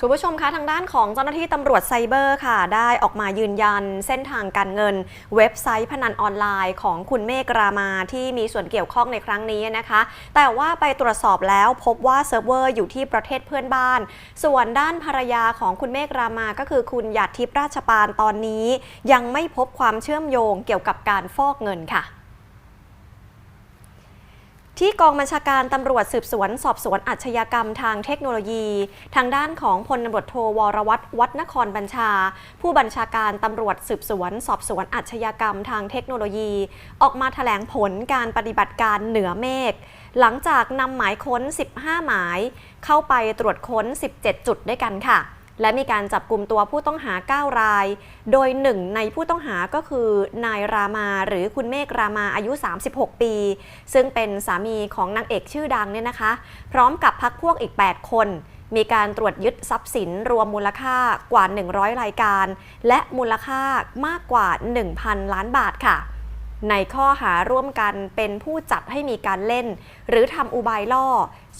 คุณผู้ชมคะทางด้านของเจ้าหน้าที่ตำรวจไซเบอร์ค่ะ ได้ออกมายืนยันเส้นทางการเงิน เว็บไซต์พนันออนไลน์ของคุณเมฆรามาที่มีส่วนเกี่ยวข้องในครั้งนี้นะคะ แต่ว่าไปตรวจสอบแล้วพบว่าเซิร์ฟเวอร์อยู่ที่ประเทศเพื่อนบ้าน ส่วนด้านภรรยาของคุณเมฆรามาก็คือคุณหยาดทิพย์ราชปานตอนนี้ ยังไม่พบความเชื่อมโยงเกี่ยวกับการฟอกเงินค่ะ ที่กองบัญชาการตำรวจสืบสวน สอบสวนอาชญากรรมทางเทคโนโลยี ทางด้านของพลตำรวจโทวรวัตรวัดนครบัญชา ผู้บัญชาการตำรวจสืบสวน สอบสวนอาชญากรรมทางเทคโนโลยี ออกมาแถลงผลการปฏิบัติการเหนือเมฆหลังจากนำหมายค้น 15 หมาย เข้าไปตรวจค้น 17 จุดด้วยกันค่ะ และมีการจับกลุ่มตัวผู้ต้องหา 9 ราย โดยหนึ่งในผู้ต้องหาก็คือนายรามาหรือคุณเมฆรามาอายุ 36 ปี ซึ่งเป็นสามีของนางเอกชื่อดังเนี่ยนะคะ พร้อมกับพักพวกอีก 8 คนมีการตรวจยึดทรัพย์สินรวมมูลค่ากว่า 100 รายการ และมูลค่ามากกว่า 1,000 ล้านบาทค่ะ ในข้อหาร่วมกันเป็นผู้จัดให้มีการเล่น หรือทำอุบายล่อ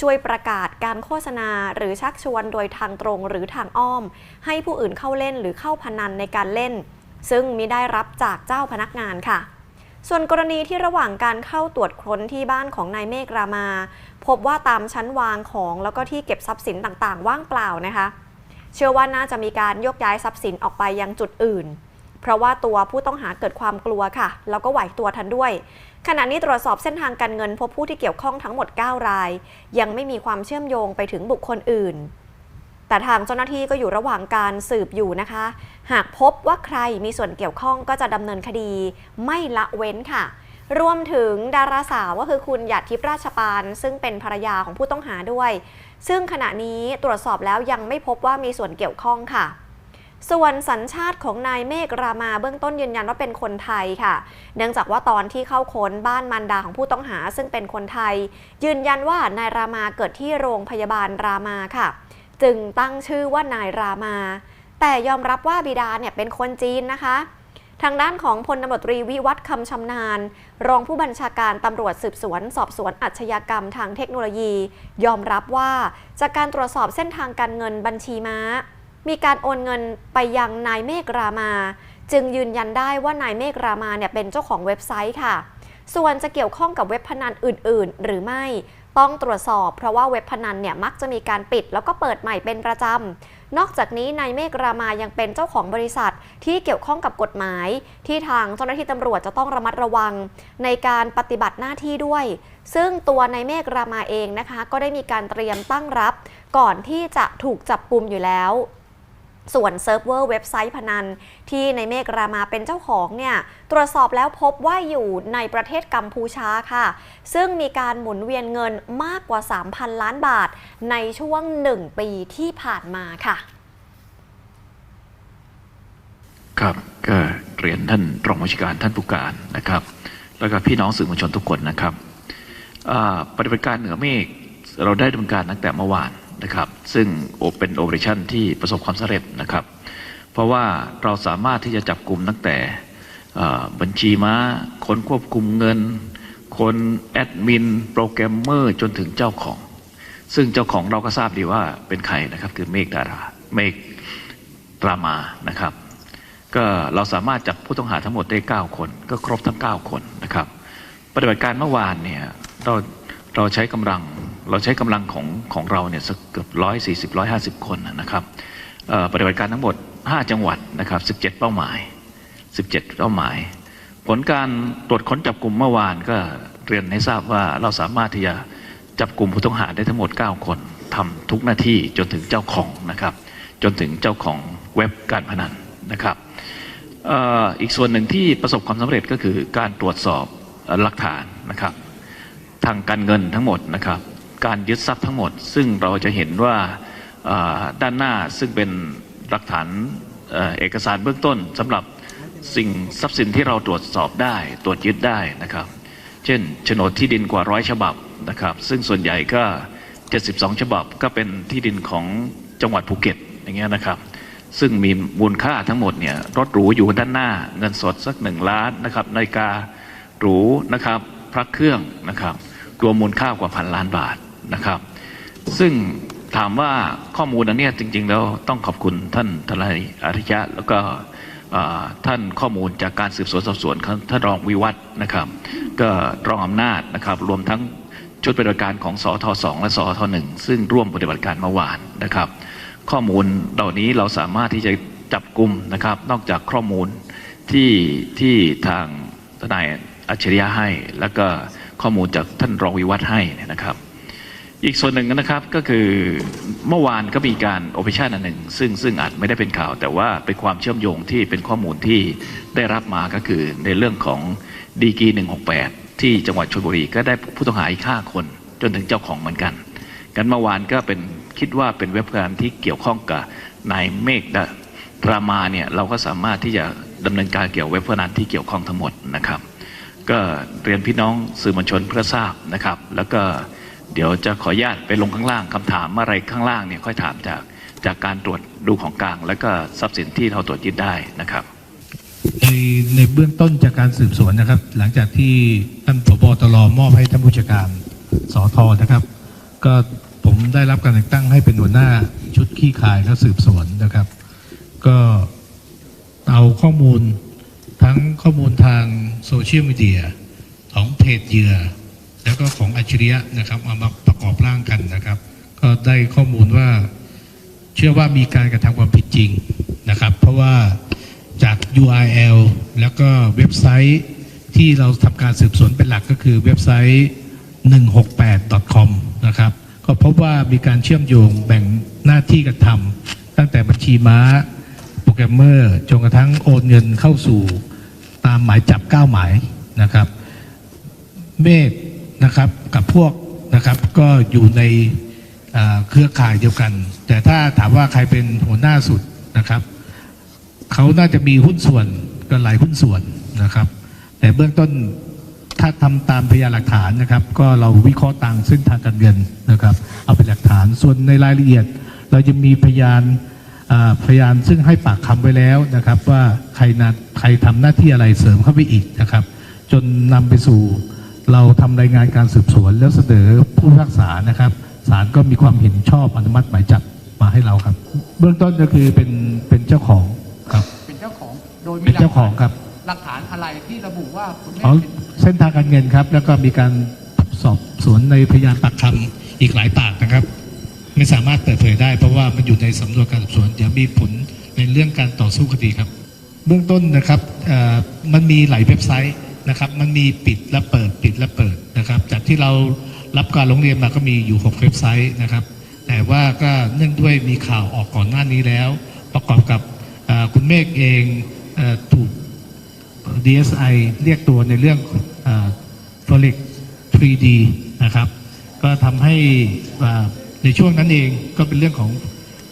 ช่วยประกาศการโฆษณาหรือชักชวนโดยทางตรงหรือทางอ้อม ให้ผู้อื่นเข้าเล่นหรือเข้าพนันในการเล่น ซึ่งมิได้รับจากเจ้าพนักงานค่ะ ส่วนกรณีที่ระหว่างการเข้าตรวจค้นที่บ้านของนายเมฆรามา พบว่าตามชั้นวางของแล้วก็ที่เก็บทรัพย์สินต่างๆ ว่างเปล่านะคะ เชื่อว่าน่าจะมีการยกย้ายทรัพย์สินออกไปยังจุดอื่น เพราะว่าตัวผู้ต้องหาเกิดความกลัวค่ะ แล้วก็ไหวตัวทันด้วย ขณะนี้ตรวจสอบเส้นทางการเงินพบผู้ที่เกี่ยวข้องทั้งหมด 9 ราย ยังไม่มีความเชื่อมโยงไปถึงบุคคลอื่น แต่ทางเจ้าหน้าที่ก็อยู่ระหว่างการสืบอยู่นะคะ หากพบว่าใครมีส่วนเกี่ยวข้องก็จะดำเนินคดี ไม่ละเว้นค่ะรวมถึงดาราสาวก็คือคุณหยาดทิพย์ราชปาน ซึ่งเป็นภรรยาของผู้ต้องหาด้วย ซึ่งขณะนี้ตรวจสอบแล้วยังไม่พบว่ามีส่วนเกี่ยวข้องค่ะ ส่วนสัญชาติของนายเมฆรามาเบื้องต้นยืนยันว่าเป็นคนไทยค่ะ เนื่องจากว่าตอนที่เข้าค้นบ้านมารดาของผู้ต้องหาซึ่งเป็นคนไทย ยืนยันว่านายรามาเกิดที่โรงพยาบาลรามาค่ะ จึงตั้งชื่อว่านายรามา แต่ยอมรับว่าบิดาเนี่ยเป็นคนจีนนะคะ ทางด้านของพลตำรวจตรีวิวัฒน์คำชำนาญ รองผู้บัญชาการตำรวจสืบสวน สอบสวนอาชญากรรมทางเทคโนโลยี ยอมรับว่าจากการตรวจสอบเส้นทางการเงินบัญชีม้า มีการโอนเงินไปยังนายเมฆรามา จึงยืนยันได้ว่านายเมฆรามาเนี่ยเป็นเจ้าของเว็บไซต์ค่ะ ส่วนจะเกี่ยวข้องกับเว็บพนันอื่น ๆ หรือไม่ต้องตรวจสอบเพราะว่าเว็บพนันเนี่ยมักจะมีการปิดแล้วก็เปิดใหม่เป็นประจำ นอกจากนี้นายเมฆรามายังเป็นเจ้าของบริษัทที่เกี่ยวข้องกับกฎหมาย ที่ทางเจ้าหน้าที่ตำรวจจะต้องระมัดระวัง ในการปฏิบัติหน้าที่ด้วย ซึ่งตัวนายเมฆรามาเองนะคะ ก็ได้มีการเตรียมตั้งรับ ก่อนที่จะถูกจับกลุมอยู่แล้ว ส่วนเซิร์ฟเวอร์เว็บไซต์พนัน ที่ในเมฆรามาเป็นเจ้าของเนี่ยตรวจสอบแล้วพบว่าอยู่ในประเทศกัมพูชาค่ะ ซึ่งมีการหมุนเวียนเงินมากกว่า 3,000 ล้านบาท ในช่วง 1 ปีที่ผ่านมาค่ะ ครับก็เรียนท่านรองผู้จัดการท่านผู้การนะครับ แล้วก็พี่น้องสื่อมวลชนทุกคนนะครับปฏิบัติการเหนือเมฆเราได้ดำเนินการตั้งแต่เมื่อวาน นะครับซึ่งเป็นโอเปอเรชั่นที่ประสบความสำเร็จนะครับ เพราะว่าเราสามารถที่จะจับกลุ่มตั้งแต่บัญชีม้า คนควบคุมเงิน คนแอดมิน โปรแกรมเมอร์จนถึงเจ้าของ ซึ่งเจ้าของเราก็ทราบดีว่าเป็นใครนะครับคือเมฆดาราเมฆดรามานะครับ ก็เราสามารถจับผู้ต้องหาทั้งหมดได้ 9 คน ก็ครบทั้ง 9 คนนะครับ ปฏิบัติการเมื่อวานเนี่ยเราเราใช้กำลัง เราใช้กำลังของของเราเนี่ยสักเกือบร้อยสี่สิบร้อยห้าสิบคนนะครับปฏิบัติการทั้งหมด 5 จังหวัดนะครับ 17 เป้าหมาย 17 เป้าหมาย ผลการตรวจค้นจับกลุ่มเมื่อวานก็เรียนให้ทราบว่าเราสามารถที่จะจับกลุ่มผู้ต้องหาได้ทั้งหมด 9 คนทำทุกหน้าที่จนถึงเจ้าของนะครับ จนถึงเจ้าของเว็บการพนันนะครับอีกส่วนหนึ่งที่ประสบความสำเร็จก็คือการตรวจสอบหลักฐานนะครับ ทางการเงินทั้งหมดนะครับ การยึดทรัพย์ทั้งหมด ซึ่งเราจะเห็นว่าด้านหน้าซึ่งเป็นหลักฐานเอ่อเอกสารเบื้องต้นสำหรับสิ่งทรัพย์สินที่เราตรวจสอบได้ตรวจยึดได้นะครับ เช่นโฉนดที่ดินกว่าร้อยฉบับนะครับ ซึ่งส่วนใหญ่ก็ 72 ฉบับก็เป็นที่ดินของจังหวัดภูเก็ตอย่างเงี้ยนะครับ ซึ่งมีมูลค่าทั้งหมดเนี่ยรถหรูอยู่ด้านหน้าเงินสดสักหนึ่งล้านนะครับนาฬิกาหรูนะครับพระเครื่องนะครับรวมมูลค่ากว่าพันล้านบาท นะครับ ซึ่งถามว่าข้อมูลอันนี้จริง ๆ แล้วต้องขอบคุณท่านทนายอาริยะแล้วก็ท่านข้อมูลจากการสืบสวนสอบสวนท่านรองวิวัฒน์นะครับ ก็รองอำนาจนะครับ รวมทั้งชุดปฏิบัติการของสอทสองและสอทหนึ่งซึ่งร่วมปฏิบัติการเมื่อวานนะครับ ข้อมูลเหล่านี้เราสามารถที่จะจับกลุ่มนะครับ นอกจากข้อมูลที่ที่ทางทนายอัจฉริยะให้ แล้วก็ข้อมูลจากท่านรองวิวัฒน์ให้นะครับ อีกส่วนหนึ่งนะครับก็คือเมื่อวานก็มีการโอเปชั่นอันหนึ่ง ซึ่งซึ่งอาจไม่ได้เป็นข่าว แต่ว่าเป็นความเชื่อมโยงที่เป็นข้อมูลที่ได้รับมาก็คือในเรื่องของดีกี168 ที่จังหวัดชลบุรีก็ได้ผู้ต้องหาอีกห้าคนจนถึงเจ้าของเหมือนกัน กันเมื่อวานก็เป็นคิดว่าเป็นเว็บการที่เกี่ยวข้องกับนายเมฆดรามาเนี่ยเราก็สามารถที่จะดำเนินการเกี่ยวเว็บพนันที่เกี่ยวข้องทั้งหมดนะครับ ก็เรียนพี่น้องสื่อมวลชนเพื่อทราบนะครับ แล้วก็ เดี๋ยวจะขออนุญาตไปลงข้างล่างคำถามอะไรข้างล่างเนี่ยค่อยถามจากจากการตรวจดูของกลาง แล้วก็ทรัพย์สินที่เราตรวจยึดได้นะครับ ในในเบื้องต้นจากการสืบสวนนะครับ หลังจากที่ท่านผบตรมอบให้ท่านผู้จัดการสอทอนะครับ ก็ผมได้รับการแต่งตั้งให้เป็นหัวหน้าชุดขี้คายและสืบสวนนะครับ ก็เอาข้อมูลทั้งข้อมูลทางโซเชียลมีเดียของเพจเหยื่อ แล้วก็ของอัจฉริยะนะครับเอามาประกอบร่างกันนะครับ ก็ได้ข้อมูลว่าเชื่อว่ามีการกระทำความผิดจริงนะครับ เพราะว่าจาก URL แล้วก็เว็บไซต์ที่เราทำการสืบสวนเป็นหลักก็คือเว็บไซต์ 168.com นะครับ ก็พบว่ามีการเชื่อมโยงแบ่งหน้าที่กระทำตั้งแต่บัญชีม้าโปรแกรมเมอร์จนกระทั่งโอนเงินเข้าสู่ตามหมายจับ 9 หมายนะครับ เมฆ นะครับกับพวกนะครับก็อยู่ในเครือข่ายเดียวกัน แต่ถ้าถามว่าใครเป็นหัวหน้าสุดนะครับเขาน่าจะมีหุ้นส่วนกันหลายหุ้นส่วนนะครับ แต่เบื้องต้นถ้าทำตามพยานหลักฐานนะครับ ก็เราวิเคราะห์ตามเส้นทางการเงินนะครับ เอาเป็นหลักฐานส่วนในรายละเอียด เราจะมีพยานพยานซึ่งให้ปากคำไว้แล้วนะครับ ว่าใครนะใครทำหน้าที่อะไรเสริมเข้าไปอีกนะครับ จนนำไปสู่ เราทำรายงานการสืบสวนแล้วเสนอผู้พิพากษานะครับศาลก็มีความเห็นชอบอนุมัติหมายจับมาให้เราครับ เบื้องต้นก็คือเป็นเป็นเจ้าของครับ เป็นเจ้าของโดยมีเป็นเจ้าของครับหลักฐานอะไรที่ระบุว่าคุณแม่อ๋อเป็นเส้นทางการเงินครับ แล้วก็มีการสอบสวนในพยานปากคำอีกหลายปากนะครับ ไม่สามารถเปิดเผยได้เพราะว่ามันอยู่ในสำนวนการสอบสวนเดี๋ยวมีผลในเรื่องการต่อสู้คดีครับ เบื้องต้นนะครับเอ่อมันมีหลายเว็บไซต์ นะครับ มันมีปิดและเปิดปิดและเปิดนะครับ จากที่เรารับการร้องเรียนมาก็มีอยู่ 6 เว็บไซต์นะครับ แต่ว่าก็เนื่องด้วยมีข่าวออกก่อนหน้านี้แล้ว ประกอบกับคุณเมฆเองถูก DSI เรียกตัวในเรื่องเอ่อ Forex 3D นะครับ ก็ทำให้ในช่วงนั้นเองก็เป็นเรื่องของ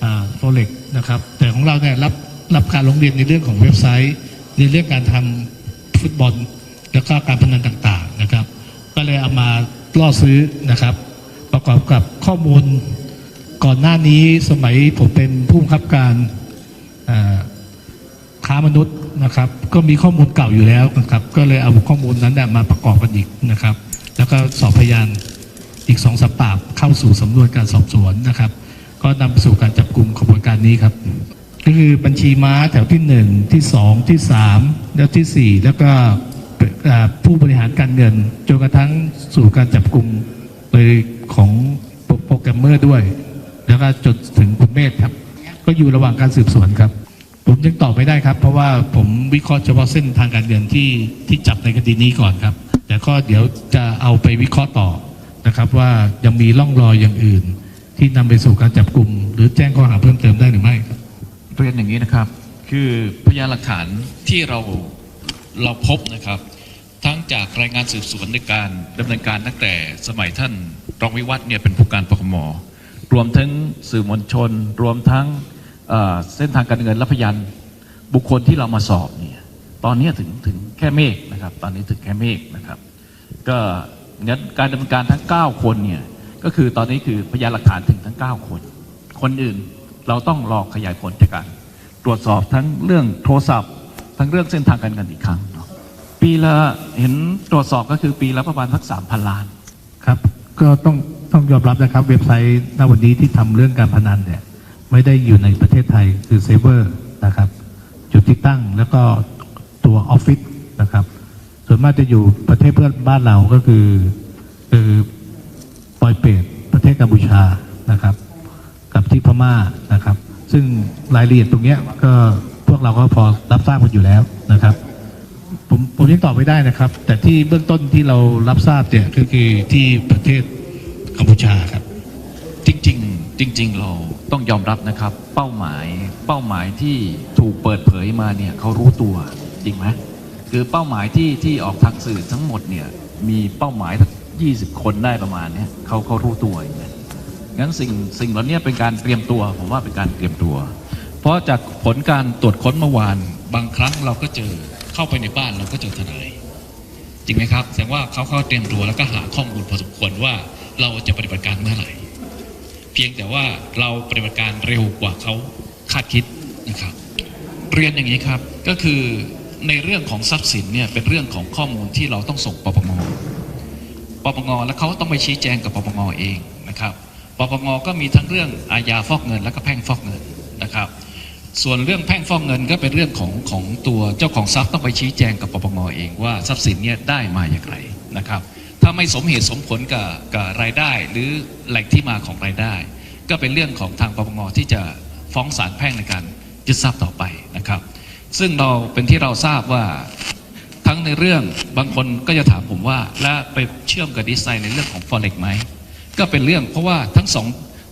อ่า Forex นะครับ แต่ของเราเนี่ยรับรับการลงเรียนในเรื่องของเว็บไซต์ในเรื่องการทำฟุตบอล แล้วก็การพนันต่างๆนะครับ ก็เลยเอามาล่อซื้อนะครับ ประกอบกับข้อมูลก่อนหน้านี้สมัยผมเป็นผู้บังคับการค้ามนุษย์นะครับ ก็มีข้อมูลเก่าอยู่แล้วนะครับ ก็เลยเอาข้อมูลนั้นมาประกอบกันอีกนะครับ แล้วก็สอบพยานอีกสองสัปดาห์เข้าสู่สำนวนการสอบสวนนะครับ ก็นำไปสู่การจับกลุ่มขบวนการนี้ครับก็คือบัญชีม้าแถวที่หนึ่งที่สองที่สามแล้วที่สี่แล้วก็ ผู้บริหารการเงินจนกระทั่งสู่การจับกลุ่มโดยของโปรแกรมเมอร์ด้วย แล้วก็จนถึงคุณเมธครับ ก็อยู่ระหว่างการสืบสวนครับ ผมยังตอบไม่ได้ครับ เพราะว่าผมวิเคราะห์เฉพาะเส้นทางการเงินที่ที่จับในคดีนี้ก่อนครับ แต่ก็เดี๋ยวจะเอาไปวิเคราะห์ต่อนะครับ ว่ายังมีร่องรอยอย่างอื่น ที่นำไปสู่การจับกลุ่มหรือแจ้งข้อหาเพิ่มเติมได้หรือไม่ครับเรียนอย่างนี้นะครับ คือพยานหลักฐานที่เราเราพบนะครับ ทั้งจากรายงานสืบสวนในการดำเนินการตั้งแต่สมัยท่านรองวิวัฒน์เนี่ยเป็นผู้การปคมรวมทั้งสื่อมวลชน รวมทั้งเส้นทางการเงินและพยานบุคคลที่เรามาสอบเนี่ยตอนนี้ถึงถึงแค่เมฆนะครับ ตอนนี้ถึงแค่เมฆนะครับ ก็งั้นการดำเนินการทั้ง 9 คนเนี่ยก็คือตอนนี้คือพยานหลักฐานถึงทั้ง 9 คน คนอื่นเราต้องรอขยายผลจากการตรวจสอบทั้งเรื่องโทรศัพท์ ทั้งเรื่องเส้นทางการเงินอีกครั้ง ปีละเห็นตรวจสอบก็คือปีละประมาณสักสามพันล้าน ครับ ก็ต้องต้องยอมรับนะครับ เว็บไซต์ณวันนี้ที่ทำเรื่องการพนันเนี่ย ไม่ได้อยู่ในประเทศไทยคือเซเวอร์นะครับ จุดที่ตั้งแล้วก็ตัวออฟฟิศนะครับ ส่วนมากจะอยู่ประเทศเพื่อนบ้านเราก็คือคือปอยเปตประเทศกัมพูชานะครับ กับที่พม่านะครับ ซึ่งรายละเอียดตรงเนี้ยก็พวกเราก็พอรับทราบกันอยู่แล้วนะครับ ผมผมยังตอบไม่ได้นะครับ แต่ที่เบื้องต้นที่เรารับทราบเนี่ยก็คือที่ประเทศกัมพูชาครับ จริงๆ จริง ๆ เราต้องยอมรับนะครับ เป้าหมายเป้าหมายที่ถูกเปิดเผยมาเนี่ยเขารู้ตัวจริงไหมคือเป้าหมายที่ที่ออกทางสื่อทั้งหมดเนี่ยมีเป้าหมายทั้ง20 คนได้ประมาณเนี้ยเขาเขารู้ตัวอย่างเงี้ยงั้นสิ่งสิ่งเหล่านี้เป็นการเตรียมตัว ผมว่าเป็นการเตรียมตัว เพราะจากผลการตรวจค้นเมื่อวานบางครั้งเราก็เจอ เข้าไปในบ้านเราก็เจอทนาย จริงไหมครับ แสดงว่าเขาเขาเตรียมตัวแล้วก็หาข้อมูลพอสมควรว่าเราจะปฏิบัติการเมื่อไหร่ เพียงแต่ว่าเราปฏิบัติการเร็วกว่าเขาคาดคิดนะครับ เรียนอย่างนี้ครับก็คือในเรื่องของทรัพย์สินเนี่ยเป็นเรื่องของข้อมูลที่เราต้องส่งปปงปปงแล้วเขาต้องไปชี้แจงกับปปงเองนะครับปปงก็มีทั้งเรื่องอาญาฟอกเงินและก็แพ่งฟอกเงินนะครับ ส่วนเรื่องแพ่งฟ้อกเงินก็เป็นเรื่องของของตัวเจ้าของทรัพย์ต้องไปชี้แจงกับปปงเองว่าทรัพย์สินเนี่ยได้มาอย่างไรนะครับ ถ้าไม่สมเหตุสมผลกับกับรายได้ หรือแหล่งที่มาของรายได้ ก็เป็นเรื่องของทางปปงที่จะฟ้องศาลแพ่งในการยึดทรัพย์ต่อไปนะครับ ซึ่งเราเป็นที่เราทราบว่าทั้งในเรื่องบางคนก็จะถามผมว่า และไปเชื่อมกับดีไซน์ในเรื่องของ forex ไหมก็เป็นเรื่องเพราะว่าทั้งสอง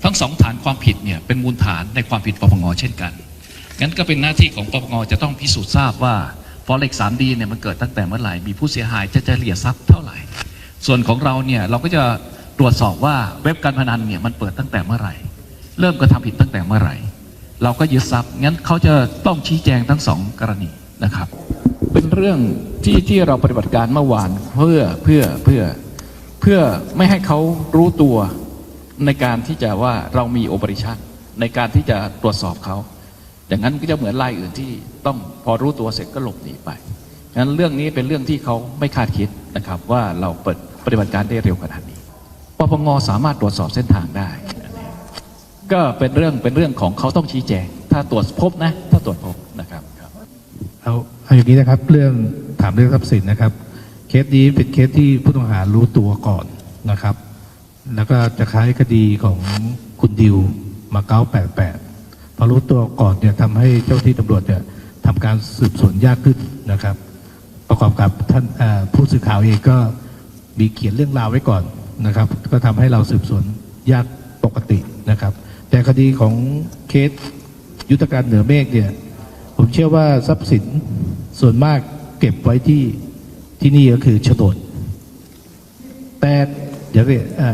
ทั้งสองฐานความผิดเนี่ยเป็นมูลฐานในความผิดปปงเช่นกัน งั้นก็เป็นหน้าที่ของปปงจะต้องพิสูจน์ทราบว่า forex 3D เนี่ยมันเกิดตั้งแต่เมื่อไหร่มีผู้เสียหายจะเฉลี่ยทรัพย์เท่าไหร่ ส่วนของเราเนี่ยเราก็จะตรวจสอบว่าเว็บการพนันเนี่ยมันเปิดตั้งแต่เมื่อไหร่ เริ่มกระทำผิดตั้งแต่เมื่อไหร่ เราก็ยึดทรัพย์งั้นเขาจะต้องชี้แจงทั้งสองกรณีนะครับ เป็นเรื่องที่ที่เราปฏิบัติการเมื่อวานเพื่อเพื่อเพื่อเพื่อไม่ให้เขารู้ตัวในการที่จะว่าเรามีโอเปอเรชั่นในการที่จะตรวจสอบเขา อย่างนั้นก็จะเหมือนรายอื่นที่ต้องพอรู้ตัวเสร็จก็หลบหนีไปงั้นเรื่องนี้เป็นเรื่องที่เขาไม่คาดคิดนะครับ ว่าเราเปิดปฏิบัติการได้เร็วขนาดนี้ปปงสามารถตรวจสอบเส้นทางได้ ก็เป็นเรื่องเป็นเรื่องของเขาต้องชี้แจง ถ้าตรวจพบนะ ถ้าตรวจพบนะครับครับเอาเอาอย่างนี้นะครับ เรื่องถามเรื่องทรัพย์สินนะครับ เคสนี้เป็นเคสที่ผู้ต้องหารู้ตัวก่อนนะครับ แล้วก็จะคล้ายคดีของคุณดิวมาเก๊า88 พอรู้ตัวก่อนเนี่ยทำให้เจ้าที่ตำรวจเนี่ยทำการสืบสวนยากขึ้นนะครับ ประกอบกับท่านผู้สื่อข่าวเองก็มีเขียนเรื่องราวไว้ก่อนนะครับ ก็ทำให้เราสืบสวนยากปกตินะครับ แต่คดีของเคสยุทธการเหนือเมฆเนี่ยผมเชื่อว่าทรัพย์สินส่วนมากเก็บไว้ที่ที่นี่ก็คือโฉนดแต่เดี๋ยวเนี่ยอ่า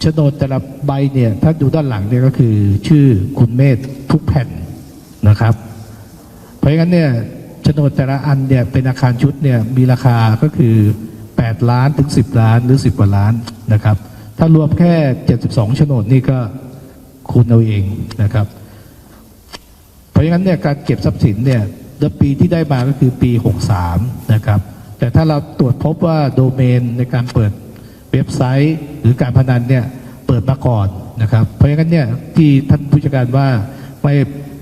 โฉนดแต่ละใบเนี่ยถ้าดูด้านหลังเนี่ยก็คือชื่อคุณเมธทุกแผ่นนะครับ เพราะงั้นเนี่ยโฉนดแต่ละอันเนี่ยเป็นอาคารชุดเนี่ยมีราคาก็คือ 8 ล้านถึง 10 ล้านหรือ 10 กว่าล้านนะครับ ถ้ารวมแค่ 72โฉนดนี่ก็คูณเอาเองนะครับ เพราะงั้นเนี่ยการเก็บทรัพย์สินเนี่ยเดือนปีที่ได้มาก็คือปี 63 นะครับ แต่ถ้าเราตรวจพบว่าโดเมนในการเปิด เว็บไซต์หรือการพนันเนี่ยเปิดมาก่อนนะครับ เพราะงั้นเนี่ยที่ท่านผู้จัดการว่าไม่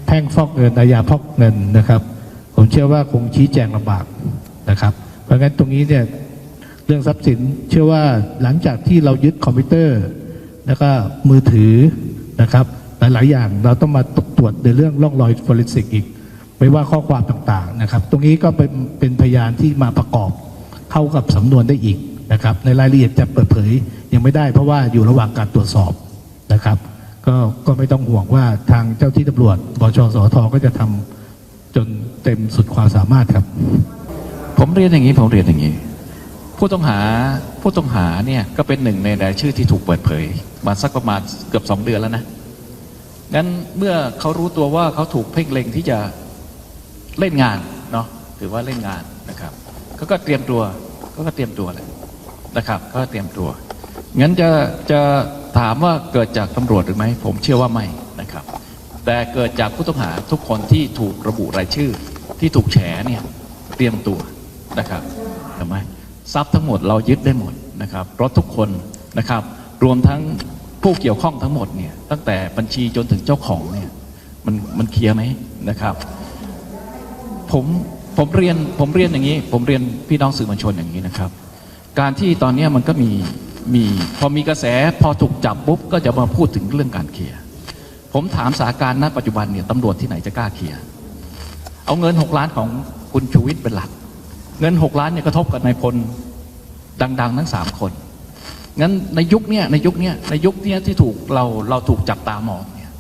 แพ่งฟอกเงินอาญาฟอกเงินนะครับ ผมเชื่อว่าคงชี้แจงลำบากนะครับ เพราะงั้นตรงนี้เนี่ยเรื่องทรัพย์สินเชื่อว่าหลังจากที่เรายึดคอมพิวเตอร์ แล้วก็มือถือนะครับ หลาย ๆ อย่างเราต้องมาตรวจในเรื่องร่องรอยฟอเรนซิกอีก ไม่ว่าข้อความต่าง ๆ นะครับ ตรงนี้ก็เป็นเป็นพยานที่มาประกอบเข้ากับสำนวนได้อีก นะครับ ในรายละเอียดจะเปิดเผยยังไม่ได้เพราะว่าอยู่ระหว่างการตรวจสอบนะครับ ก็ก็ไม่ต้องห่วงว่าทางเจ้าที่ตำรวจบชสทก็จะทำจนเต็มสุดความสามารถครับ ผมเรียนอย่างนี้ผมเรียนอย่างนี้ ผู้ต้องหาผู้ต้องหาเนี่ยก็เป็นหนึ่งในรายชื่อที่ถูกเปิดเผย มาสักประมาณเกือบสองเดือนแล้วนะงั้นเมื่อเขารู้ตัวว่าเขาถูกเพ่งเล็งที่จะเล่นงานเนาะถือว่าเล่นงานนะครับเขาก็เตรียมตัวเขาก็เตรียมตัวแหละ นะครับก็เตรียมตัวงั้นจะจะถามว่าเกิดจากตำรวจหรือไม่ผมเชื่อว่าไม่นะครับ แต่เกิดจากผู้ต้องหาทุกคนที่ถูกระบุรายชื่อ ที่ถูกแฉเนี่ยเตรียมตัวนะครับเห็นไมทรัพย์ทั้งหมดเรายึดได้หมดนะครับเพรถทุกคนนะครับ รวมทั้งผู้เกี่ยวข้องทั้งหมดเนี่ยตั้งแต่บัญชีจนถึงเจ้าของเนี่ยมันมันเคลียร์ไหมนะครับ ผมผมเรียนผมเรียนอย่างนี้ ผมเรียนพี่น้องสื่อมวลชนอย่างนี้นะครับ การที่ตอนนี้มันก็มีมีพอมีกระแสพอถูกจับปุ๊บก็จะมาพูดถึงเรื่องการเคลียร์ผมถามสาการณ์ณปัจจุบันเนี่ยตำรวจที่ไหนจะกล้าเคลียร์เอาเงิน 6 ล้านของคุณชูวิทย์เป็นหลัก เงิน 6 ล้านเนี่ยกระทบกับนายพลดัง ๆ ทั้ง 3 คนงั้นในยุคเนี้ยในยุคเนี้ยในยุคเนี้ยที่ถูกเราเราถูกจับตามองเนี่ย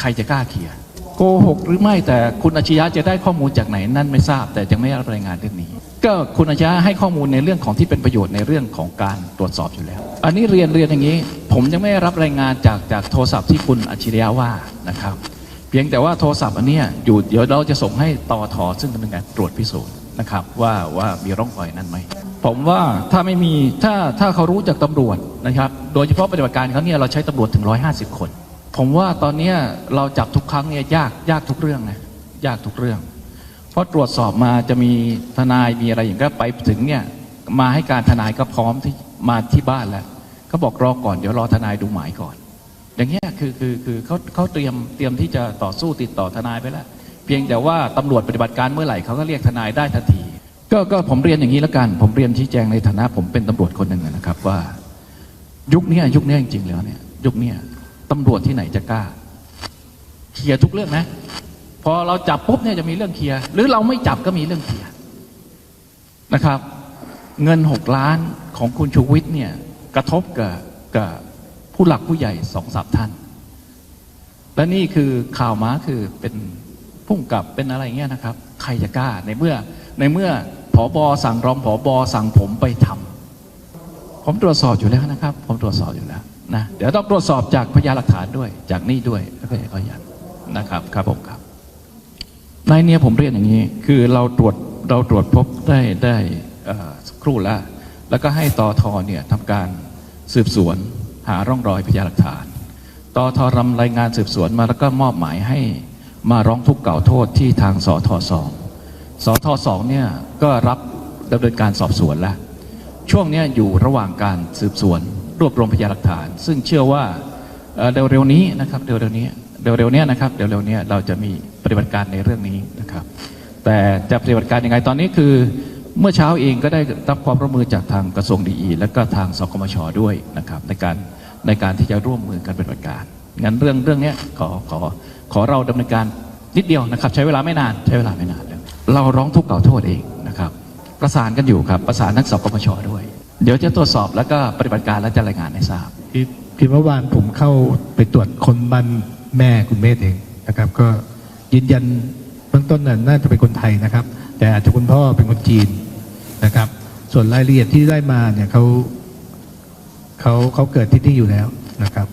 ใครจะกล้าเคลียร์โกหกหรือไม่แต่คุณอาชียะจะได้ข้อมูลจากไหนนั่นไม่ทราบ แต่ยังไม่รับรายงานเรื่องนี้ ก็คุณอาชียะให้ข้อมูลในเรื่องของที่เป็นประโยชน์ในเรื่องของการตรวจสอบอยู่แล้ว อันนี้เรียนเรียนอย่างนี้ ผมยังไม่รับรายงานจากจากโทรศัพท์ที่คุณอาชิริยะว่านะครับ เพียงแต่ว่าโทรศัพท์อันนี้อยู่เดี๋ยวเราจะส่งให้ตอทอซึ่งดำเนินการตรวจพิสูจน์นะครับว่าว่ามีร่องรอยนั้นไหมผมว่าถ้าไม่มีถ้าถ้าเขารู้จากตำรวจนะครับ โดยเฉพาะปฏิบัติการเขาเนี่ยเราใช้ตำรวจถึง 150 คน ผมว่าตอนนี้เราจับทุกครั้งเนี่ยยากยากทุกเรื่องนะยากทุกเรื่อง ราะตรวจสอบมาจะมีทนายมีอะไรอย่างก็ไปถึงเนี่ยมาให้การทนายก็พร้อมที่มาที่บ้านแล้วเขาบอกรอก่อนเดี๋ยวรอทนายดูหมายก่อน อย่างเงี้ยคือคือคือเขาเขาเตรียมเตรียมที่จะต่อสู้ติดต่อทนายไปแล้ว เพียงแต่ว่าตำรวจปฏิบัติการเมื่อไหร่เขาก็เรียกทนายได้ทันทีก็ก็ผมเรียนอย่างนี้แล้วกัน ผมเรียนชี้แจงในฐานะ ผมเป็นตำรวจคนหนึ่งนะครับว่า ยุคเนี้ยยุคเนี้ยจริงๆแล้วเนี่ย ยุคเนี้ยตำรวจที่ไหนจะกล้าเคลียร์ทุกเรื่องนะ พอเราจับปุ๊บเนี่ยจะมีเรื่องเคลียร์หรือเราไม่จับก็มีเรื่องเคลียร์นะครับ เงินหกล้านของคุณชูวิทย์เนี่ยกระทบกับกับผู้หลักผู้ใหญ่สองสามท่าน และนี่คือข่าวม้าคือเป็นพุ่งกับเป็นอะไรเงี้ยนะครับ ใครจะกล้าในเมื่อในเมื่อผอบอสั่งรองผอบอสั่งผมไปทำผมตรวจสอบอยู่แล้วนะครับ ผมตรวจสอบอยู่แล้วนะเดี๋ยวต้องตรวจสอบจากพยานหลักฐานด้วย จากนี่ด้วยแล้วก็ขยันนะครับครับผมครับ ในเนี้ยผมเรียนอย่างนี้ คือเราตรวจเราตรวจพบได้ได้สักครู่ล้วแล้วก็ให้ตอทอเนี่ยทำการสืบสวนหาร่องรอยพยานหลักฐานตอทอรำรายงานสืบสวนมาแล้วก็มอบหมายให้มาร้องทุกข์กล่าวโทษที่ทางสทสองสทสองเนี่ยก็รับดำเนินการสอบสวนแล้วช่วงเนี้ยอยู่ระหว่างการสืบสวน รวบรวมพยานหลักฐาน ซึ่งเชื่อว่าเร็วๆนี้นะครับเร็วๆนี้เร็วๆนี้นะครับเร็วๆนี้เราจะมี ปฏิบัติการในเรื่องนี้นะครับ แต่จะปฏิบัติการยังไงตอนนี้คือ เมื่อเช้าเองก็ได้รับความร่วมมือจากทางกระทรวงดี และก็ทางสกมชด้วยนะครับ ในการในการที่จะร่วมมือกันปฏิบัติการงั้นเรื่องเรื่องนี้ขอขอขอเราดำเนินการนิดเดียวนะครับ ใช้เวลาไม่นานใช้เวลาไม่นานเลยเราร้องทุกข์กล่าวโทษเองนะครับ ประสานกันอยู่ครับประสานทั้งสกมชด้วย เดี๋ยวจะตรวจสอบแล้วก็ปฏิบัติการและจะรายงานให้ทราบคือคือเมื่อวานผมเข้าไปตรวจคนบ้านแม่คุณเมธเองนะครับก็ ยืนยันเบื้องต้นน่ะน่าจะเป็นคนไทยนะครับ แต่อาจจะคุณพ่อเป็นคนจีนนะครับ ส่วนรายละเอียดที่ได้มาเนี่ยเขาเขาเขาเกิดที่นี่อยู่แล้วนะครับ